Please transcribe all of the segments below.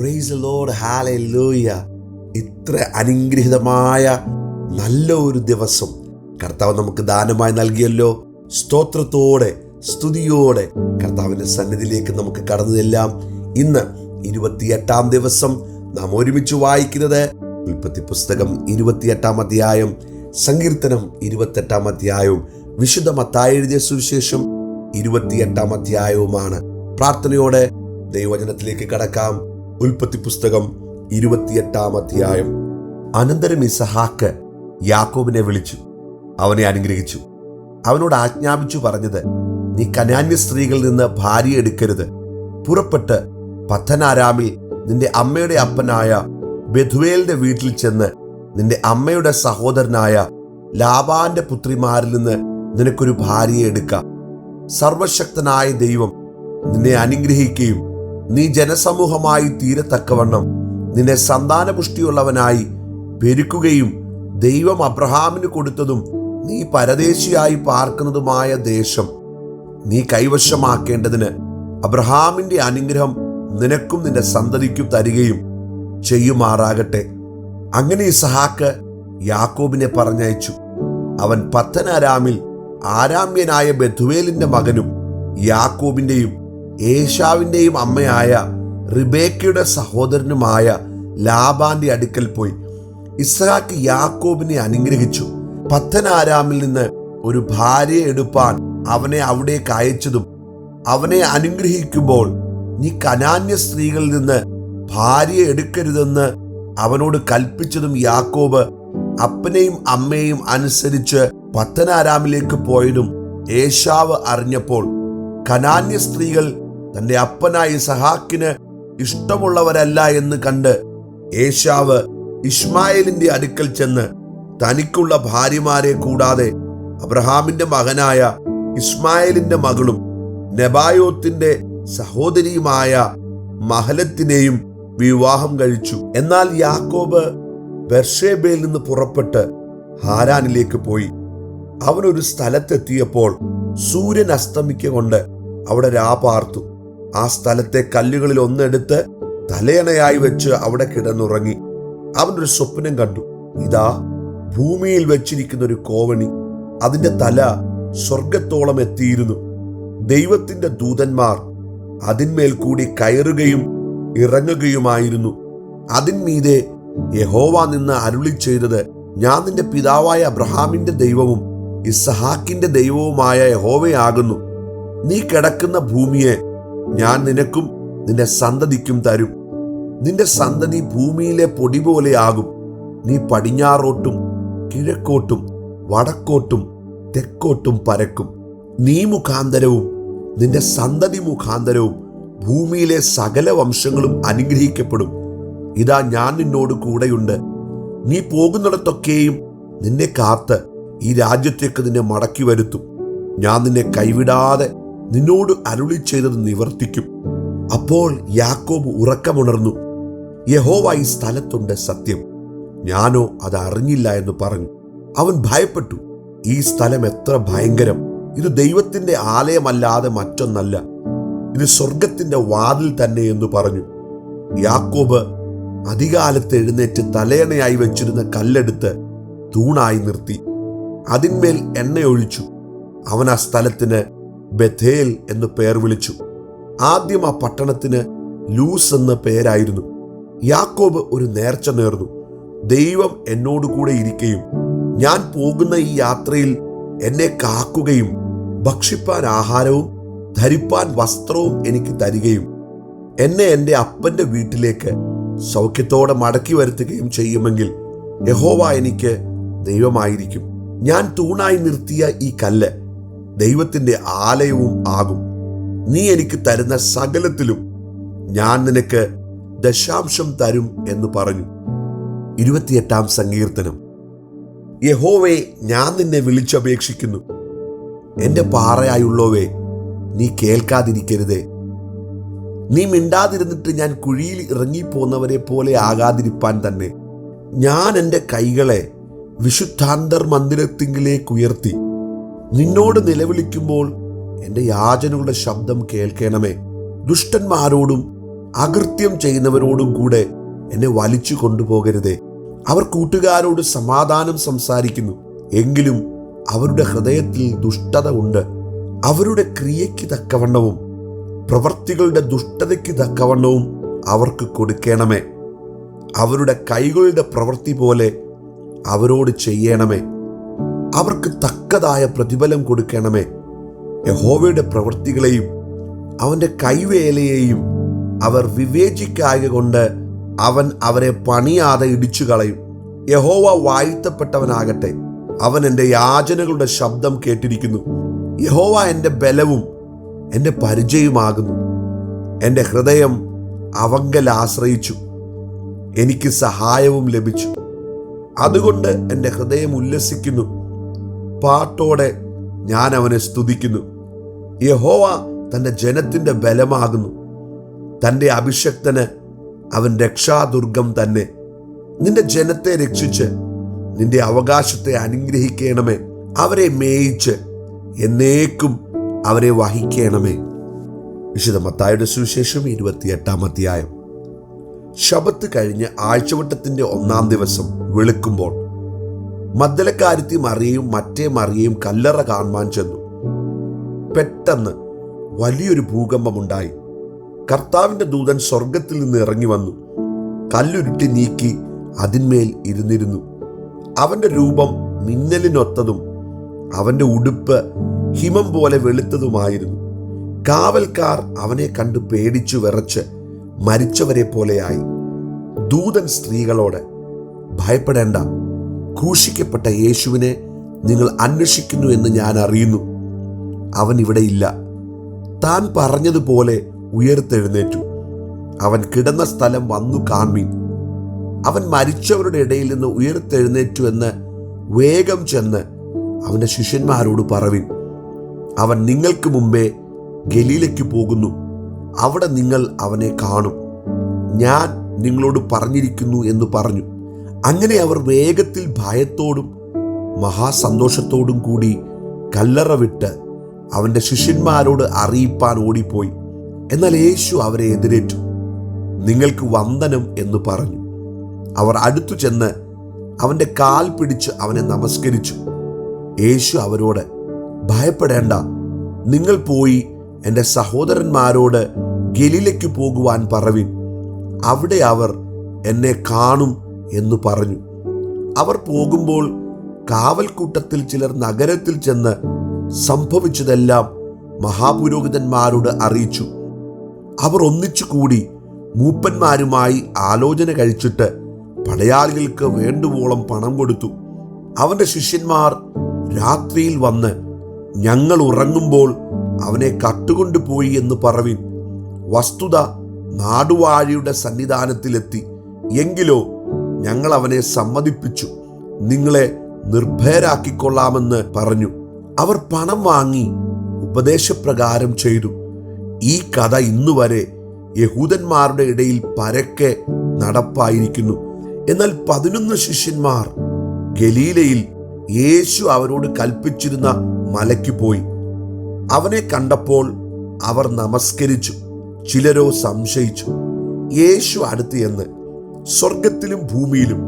Price load ഹാലൂയ ഇത്ര അനുഗ്രഹീതമായ നല്ല ഒരു ദിവസം കർത്താവ് നമുക്ക് ദാനമായി നൽകിയല്ലോ. സ്തോത്രത്തോടെ സ്തുതിയോടെ കർത്താവിന്റെ സന്നിധിയിലേക്ക് നമുക്ക് കടന്നതെല്ലാം. ഇന്ന് ഇരുപത്തിയെട്ടാം ദിവസം നാം ഒരുമിച്ച് വായിക്കുന്നത് ഉൽപ്പത്തി പുസ്തകം ഇരുപത്തിയെട്ടാം അധ്യായം സങ്കീർത്തനം ഇരുപത്തെട്ടാം അധ്യായവും വിശുദ്ധ മത്തായി എഴുതിയ സുവിശേഷം ഇരുപത്തിയെട്ടാം അധ്യായവുമാണ്. പ്രാർത്ഥനയോടെ ദൈവവചനത്തിലേക്ക് കടക്കാം. ഉൽപ്പത്തി പുസ്തകം ഇരുപത്തിയെട്ടാം അധ്യായം. അനന്തരം ഇസഹാക്ക് യാക്കോബിനെ വിളിച്ചു. അവനെ അനുഗ്രഹിച്ചു. അവനോട് ആജ്ഞാപിച്ചു പറഞ്ഞത് നീ കനാന്യ സ്ത്രീകളിൽ നിന്ന് ഭാര്യ എടുക്കരുത്. പുറപ്പെട്ട് പത്തനാരാമിൽ നിന്റെ അമ്മയുടെ അപ്പനായ ബധുവേലിന്റെ വീട്ടിൽ ചെന്ന് നിന്റെ അമ്മയുടെ സഹോദരനായ ലാബാന്റെ പുത്രിമാരിൽ നിന്ന് നിനക്കൊരു ഭാര്യയെ എടുക്കാം. സർവശക്തനായ ദൈവം നിന്നെ അനുഗ്രഹിക്കുകയും നീ ജനസമൂഹമായി തീരത്തക്കവണ്ണം നിന്നെ സന്താനപുഷ്ടിയുള്ളവനായി പെരുക്കുകയും ദൈവം അബ്രഹാമിന് കൊടുത്തതും നീ പരദേശിയായി പാർക്കുന്നതുമായ ദേശം നീ കൈവശമാക്കേണ്ടതിന് അബ്രഹാമിന്റെ അനുഗ്രഹം നിനക്കും നിന്റെ സന്തതിക്കും തരികയും ചെയ്യുമാറാകട്ടെ. അങ്ങനെ ഇസഹാക്ക് യാക്കോബിനെ പറഞ്ഞയച്ചു. അവൻ പത്തനാരാമിൽ ആരാമ്യനായ ബധുവേലിന്റെ മകനും യാക്കോബിന്റെയും ഏഷാവിന്റെയും അമ്മയായ റിബേക്കയുടെ സഹോദരനുമായ ലാബാന്റെ അടുക്കൽ പോയി. ഇസ്ഹാക്ക് യാക്കോബിനെ അനുഗ്രഹിച്ചു. പത്തനാരാമിൽ നിന്ന് ഒരു ഭാര്യയെ എടുപ്പാൻ അവനെ അവിടേക്ക് അയച്ചതും അവനെ അനുഗ്രഹിക്കുമ്പോൾ നീ കനാന്യ സ്ത്രീകളിൽ നിന്ന് ഭാര്യയെ എടുക്കരുതെന്ന് അവനോട് കൽപ്പിച്ചതും യാക്കോബ് അപ്പനെയും അമ്മയെയും അനുസരിച്ച് പത്തനാരാമിലേക്ക് പോയതും ഏഷാവ് അറിഞ്ഞപ്പോൾ കനാന്യ സ്ത്രീകൾ തന്റെ അപ്പനായ സഹാക്കിന് ഇഷ്ടമുള്ളവരല്ല എന്ന് കണ്ട് ഏഷാവ് ഇസ്മായേലിന്റെ അടുക്കൽ ചെന്ന് തനിക്കുള്ള ഭാര്യമാരെ കൂടാതെ അബ്രഹാമിന്റെ മകനായ ഇസ്മായേലിന്റെ മകളും നെബായോത്തിന്റെ സഹോദരിയുമായ മഹലത്തിനെയും വിവാഹം കഴിച്ചു. എന്നാൽ യാക്കോബ് ബെർഷേബയിൽ നിന്ന് പുറപ്പെട്ട് ഹാരാനിലേക്ക് പോയി. അവനൊരു സ്ഥലത്തെത്തിയപ്പോൾ സൂര്യൻ അസ്തമിക്കൊണ്ട് അവിടെ രാപാർത്തു ആ സ്ഥലത്തെ കല്ലുകളിൽ ഒന്നെടുത്ത് തലയണയായി വെച്ച് അവിടെ കിടന്നുറങ്ങി. അവൻ ഒരു സ്വപ്നം കണ്ടു. ഇതാ ഭൂമിയിൽ വെച്ചിരിക്കുന്ന ഒരു കോവണി. അതിന്റെ തല സ്വർഗത്തോളം എത്തിയിരുന്നു. ദൈവത്തിന്റെ ദൂതന്മാർ അതിന്മേൽ കൂടി കയറുകയും ഇറങ്ങുകയുമായിരുന്നു. അതിന്മീതെ യഹോവ നിന്ന് അരുളി ചെയ്തത് ഞാൻ നിന്റെ പിതാവായ അബ്രഹാമിന്റെ ദൈവവും ഇസ്ഹാക്കിന്റെ ദൈവവുമായ യഹോവയാകുന്നു. നീ കിടക്കുന്ന ഭൂമിയെ ഞാൻ നിനക്കും നിന്റെ സന്തതിക്കും തരും. നിന്റെ സന്തതി ഭൂമിയിലെ പൊടി പോലെയാകും നീ പടിഞ്ഞാറോട്ടും കിഴക്കോട്ടും വടക്കോട്ടും തെക്കോട്ടും പരക്കും. നീ മുഖാന്തരവും നിന്റെ സന്തതി മുഖാന്തരവും ഭൂമിയിലെ സകല വംശങ്ങളും അനുഗ്രഹിക്കപ്പെടും. ഇതാ ഞാൻ നിന്നോട് കൂടെയുണ്ട്. നീ പോകുന്നിടത്തൊക്കെയും നിന്നെ കാത്ത് ഈ രാജ്യത്തേക്ക് നിന്നെ മടക്കി വരുത്തും. ഞാൻ നിന്നെ കൈവിടാതെ നിന്നോട് അരുളി ചെയ്തത് നിവർത്തിക്കും. അപ്പോൾ യാക്കോബ് ഉറക്കമുണർന്നു യഹോവ ഈ സ്ഥലത്തുണ്ട് സത്യം. ഞാനോ അത് അറിഞ്ഞില്ല എന്ന് പറഞ്ഞു. അവൻ ഭയപ്പെട്ടു ഈ സ്ഥലം എത്ര ഭയങ്കരം. ഇത് ദൈവത്തിന്റെ ആലയമല്ലാതെ മറ്റൊന്നല്ല. ഇത് സ്വർഗത്തിന്റെ വാതിൽ തന്നെ എന്ന് പറഞ്ഞു. യാക്കോബ് അധികാലത്ത് എഴുന്നേറ്റ് തലയണയായി വെച്ചിരുന്ന കല്ലെടുത്ത് തൂണായി നിർത്തി. അതിന്മേൽ എണ്ണയൊഴിച്ചു. അവൻ ആ സ്ഥലത്തിന് ബഥേൽ എന്ന് പേർ വിളിച്ചു. ആദ്യം ആ പട്ടണത്തിന് ലൂസ് എന്ന പേരായിരുന്നു. യാക്കോബ് ഒരു നേർച്ച നേർന്നു. ദൈവം എന്നോട് കൂടെ ഇരിക്കുകയും ഞാൻ പോകുന്ന ഈ യാത്രയിൽ എന്നെ കാക്കുകയും ഭക്ഷിപ്പാൻ ആഹാരവും ധരിപ്പാൻ വസ്ത്രവും എനിക്ക് തരികയും എന്നെ എന്റെ അപ്പന്റെ വീട്ടിലേക്ക് സൗഖ്യത്തോടെ മടക്കി വരുത്തുകയും ചെയ്യുമെങ്കിൽ യഹോവ എനിക്ക് ദൈവമായിരിക്കും. ഞാൻ തൂണായി നിർത്തിയ ഈ കല്ല് ദൈവത്തിന്റെ ആലയവും ആകും. നീ എനിക്ക് തരുന്ന സകലത്തിലും ഞാൻ നിനക്ക് ദശാംശം തരും എന്ന് പറഞ്ഞു. ഇരുപത്തിയെട്ടാം സങ്കീർത്തനം. യഹോവേ ഞാൻ നിന്നെ വിളിച്ചപേക്ഷിക്കുന്നു. എന്റെ പാറയായുള്ളവേ നീ കേൾക്കാതിരിക്കരുതേ. നീ മിണ്ടാതിരുന്നിട്ട് ഞാൻ കുഴിയിൽ ഇറങ്ങിപ്പോന്നവരെ പോലെ ആകാതിരിപ്പാൻ തന്നെ. ഞാൻ എന്റെ കൈകളെ വിശുദ്ധാന്തർ മന്ദിരത്തിങ്കിലേക്ക് ഉയർത്തി നിന്നോട് നിലവിളിക്കുമ്പോൾ എന്റെ യാചനകളുടെ ശബ്ദം കേൾക്കണമേ. ദുഷ്ടന്മാരോടും അകൃത്യം ചെയ്യുന്നവരോടും കൂടെ എന്നെ വലിച്ചു കൊണ്ടുപോകരുതേ. അവർ കൂട്ടുകാരോട് സമാധാനം സംസാരിക്കുന്നു. എങ്കിലും അവരുടെ ഹൃദയത്തിൽ ദുഷ്ടത ഉണ്ട്. അവരുടെ ക്രിയയ്ക്ക് തക്കവണ്ണവും പ്രവർത്തികളുടെ ദുഷ്ടതയ്ക്ക് തക്കവണ്ണവും അവർക്ക് കൊടുക്കണമേ. അവരുടെ കൈകളുടെ പ്രവൃത്തി പോലെ അവരോട് ചെയ്യണമേ. അവർക്ക് തക്കതായ പ്രതിഫലം കൊടുക്കണമേ. യഹോവയുടെ പ്രവൃത്തികളെയും അവന്റെ കൈവേലയെയും അവർ വിവേചിക്കായ കൊണ്ട് അവൻ അവരെ പണിയാതെ ഇടിച്ചു കളയും യഹോവ വാഴ്ത്തപ്പെട്ടവനാകട്ടെ. അവൻ എന്റെ യാചനകളുടെ ശബ്ദം കേട്ടിരിക്കുന്നു. യഹോവ എന്റെ ബലവും എന്റെ പരിചയമാകുന്നു എന്റെ ഹൃദയം അവങ്കൽ ആശ്രയിച്ചു. എനിക്ക് സഹായവും ലഭിച്ചു. അതുകൊണ്ട് എന്റെ ഹൃദയം ഉല്ലസിക്കുന്നു. പാട്ടോടെ ഞാൻ അവനെ സ്തുതിക്കുന്നു. യഹോവ തന്റെ ജനത്തിന്റെ ബലമാകുന്നു. തന്റെ അഭിഷക്തന് അവൻ രക്ഷാദുർഗം തന്നെ. നിന്റെ ജനത്തെ രക്ഷിച്ച് നിന്റെ അവകാശത്തെ അനുഗ്രഹിക്കണമേ. അവരെ മേയിച്ച് എന്നേക്കും അവരെ വഹിക്കണമേ. വിശുദ്ധ മത്തായുടെ സുവിശേഷം ഇരുപത്തിയെട്ടാം അധ്യായം. ശബത്ത് കഴിഞ്ഞ് ആഴ്ചവട്ടത്തിന്റെ ഒന്നാം ദിവസം വെളുക്കുമ്പോൾ മദ്ദലക്കാരുത്തി മറിയയും മറ്റേ മറിയയും കല്ലറ കാണുവാൻ ചെന്നു. പെട്ടെന്ന് വലിയൊരു ഭൂകമ്പമുണ്ടായി കർത്താവിന്റെ ദൂതൻ സ്വർഗത്തിൽ നിന്ന് ഇറങ്ങി വന്നു. കല്ലുരുട്ടി നീക്കി അതിന്മേൽ ഇരുന്നിരുന്നു. അവന്റെ രൂപം മിന്നലിനൊത്തതും അവന്റെ ഉടുപ്പ് ഹിമം പോലെ വെളുത്തതുമായിരുന്നു. കാവൽക്കാർ അവനെ കണ്ട് പേടിച്ചു വിറച്ച് മരിച്ചവരെ പോലെയായി. ദൂതൻ സ്ത്രീകളോട് ഭയപ്പെടേണ്ട. ക്രൂശിക്കപ്പെട്ട യേശുവിനെ നിങ്ങൾ അന്വേഷിക്കുന്നു എന്ന് ഞാൻ അറിയുന്നു. അവൻ ഇവിടെ ഇല്ല. താൻ പറഞ്ഞതുപോലെ ഉയർത്തെഴുന്നേറ്റു. അവൻ കിടന്ന സ്ഥലം വന്നു കാൺമീൻ. അവൻ മരിച്ചവരുടെ ഇടയിൽ നിന്ന് ഉയർത്തെഴുന്നേറ്റു എന്ന് വേഗം ചെന്ന് അവന്റെ ശിഷ്യന്മാരോട് പറവിൻ. അവൻ നിങ്ങൾക്ക് മുമ്പേ ഗലീലയ്ക്ക് പോകുന്നു. അവിടെ നിങ്ങൾ അവനെ കാണും. ഞാൻ നിങ്ങളോട് പറഞ്ഞിരിക്കുന്നു എന്ന് പറഞ്ഞു. അങ്ങനെ അവർ വേഗത്തിൽ ഭയത്തോടും മഹാസന്തോഷത്തോടും കൂടി കല്ലറ വിട്ട് അവന്റെ ശിഷ്യന്മാരോട് അറിയിപ്പാൻ ഓടിപ്പോയി. എന്നാൽ യേശു അവരെ എതിരേറ്റു. നിങ്ങൾക്ക് വന്ദനം എന്ന് പറഞ്ഞു. അവർ അടുത്തു ചെന്ന് അവന്റെ കാൽ പിടിച്ച് അവനെ നമസ്കരിച്ചു. യേശു അവരോട് ഭയപ്പെടേണ്ട. നിങ്ങൾ പോയി എന്റെ സഹോദരന്മാരോട് ഗലീലയ്ക്ക് പോകുവാൻ പറവിൻ. അവിടെ അവർ എന്നെ കാണും എന്ന് പറഞ്ഞു. അവർ പോകുമ്പോൾ കാവൽക്കൂട്ടത്തിൽ ചിലർ നഗരത്തിൽ ചെന്ന് സംഭവിച്ചതെല്ലാം മഹാപുരോഹിതന്മാരോട് അറിയിച്ചു. അവർ ഒന്നിച്ചു കൂടി മൂപ്പന്മാരുമായി ആലോചന കഴിച്ചിട്ട് പടയാളികൾക്ക് വേണ്ടുവോളം പണം കൊടുത്തു. അവന്റെ ശിഷ്യന്മാർ രാത്രിയിൽ വന്ന് ഞങ്ങൾ ഉറങ്ങുമ്പോൾ അവനെ കട്ടുകൊണ്ടുപോയി എന്ന് പറവിൻ. വസ്തുത നാടുവാഴിയുടെ സന്നിധാനത്തിലെത്തി. എങ്കിലോ ഞങ്ങൾ അവനെ സമ്മതിപ്പിച്ചു. നിങ്ങളെ നിർഭയരാക്കിക്കൊള്ളാമെന്ന് പറഞ്ഞു. അവർ പണം വാങ്ങി ഉപദേശപ്രകാരം ചെയ്തു. ഈ കഥ ഇന്നുവരെ യഹൂദന്മാരുടെ ഇടയിൽ പരക്കെ നടപ്പായിരിക്കുന്നു. എന്നാൽ പതിനൊന്ന് ശിഷ്യന്മാർ ഗലീലയിൽ യേശു അവരോട് കൽപ്പിച്ചിരുന്ന മലയ്ക്ക് പോയി. അവനെ കണ്ടപ്പോൾ അവർ നമസ്കരിച്ചു. ചിലരോ സംശയിച്ചു. യേശു അടുത്ത് എന്ന് സ്വർഗത്തിലും ഭൂമിയിലും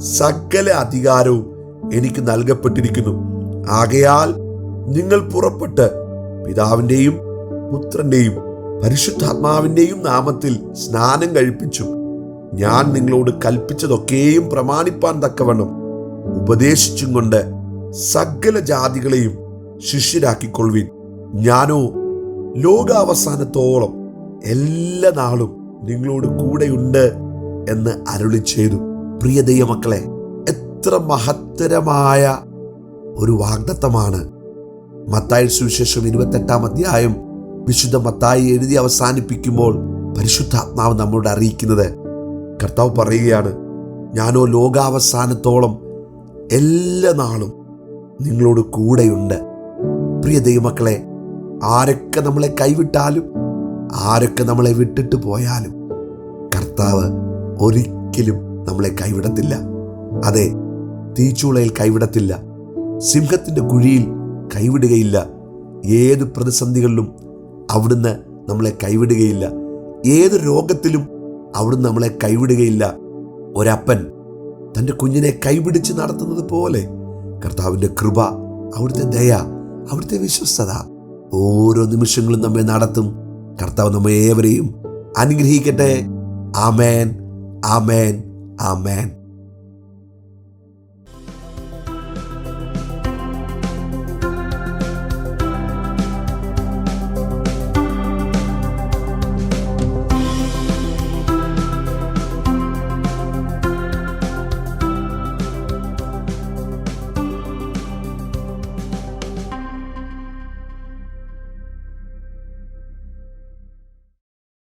സകല അധികാരവും എനിക്ക് നൽകപ്പെട്ടിരിക്കുന്നു. ആകയാൽ നിങ്ങൾ പുറപ്പെട്ട് പിതാവിന്റെയും പുത്രന്റെയും പരിശുദ്ധാത്മാവിന്റെയും നാമത്തിൽ സ്നാനം കഴിപ്പിച്ചു. ഞാൻ നിങ്ങളോട് കൽപ്പിച്ചതൊക്കെയും പ്രമാണിപ്പാൻ തക്കവണ്ണം ഉപദേശിച്ചും കൊണ്ട് സകല ജാതികളെയും ശിഷ്യരാക്കിക്കൊള്ളുവിൻ. ഞാനോ ലോകാവസാനത്തോളം എല്ലാ നാളും നിങ്ങളോട് കൂടെയുണ്ട് എന്ന് അരുളി ചെയ്തു. പ്രിയ ദൈവമക്കളെ എത്ര മഹത്തരമായ ഒരു വാഗ്ദത്തമാണ്. മത്തായി സുവിശേഷം ഇരുപത്തെട്ടാം അധ്യായം വിശുദ്ധ മത്തായി എഴുതി അവസാനിപ്പിക്കുമ്പോൾ പരിശുദ്ധാത്മാവ് നമ്മോട് അറിയിക്കുന്നത് കർത്താവ് പറയുകയാണ് ഞാനോ ലോകാവസാനത്തോളം എല്ലാ നാളും നിങ്ങളോട് കൂടെയുണ്ട്. പ്രിയ ദൈവമക്കളെ ആരൊക്കെ നമ്മളെ കൈവിട്ടാലും ആരൊക്കെ നമ്മളെ വിട്ടിട്ട് പോയാലും കർത്താവ് ഒരിക്കലും നമ്മളെ കൈവിടത്തില്ല. അതെ തീച്ചൂളയിൽ കൈവിടത്തില്ല. സിംഹത്തിന്റെ കുഴിയിൽ കൈവിടുകയില്ല. ഏത് പ്രതിസന്ധികളിലും അവിടുന്ന് നമ്മളെ കൈവിടുകയില്ല. ഏത് രോഗത്തിലും അവിടുന്ന് നമ്മളെ കൈവിടുകയില്ല. ഒരപ്പൻ തന്റെ കുഞ്ഞിനെ കൈപിടിച്ച് നടത്തുന്നത് പോലെ കർത്താവിന്റെ കൃപ അവിടുത്തെ ദയ അവിടുത്തെ വിശ്വസ്തത ഓരോ നിമിഷങ്ങളും നമ്മെ നടത്തും. കർത്താവ് നമ്മെ ഏവരെയും അനുഗ്രഹിക്കട്ടെ. ആമേൻ. ആമേൻ ആമേൻ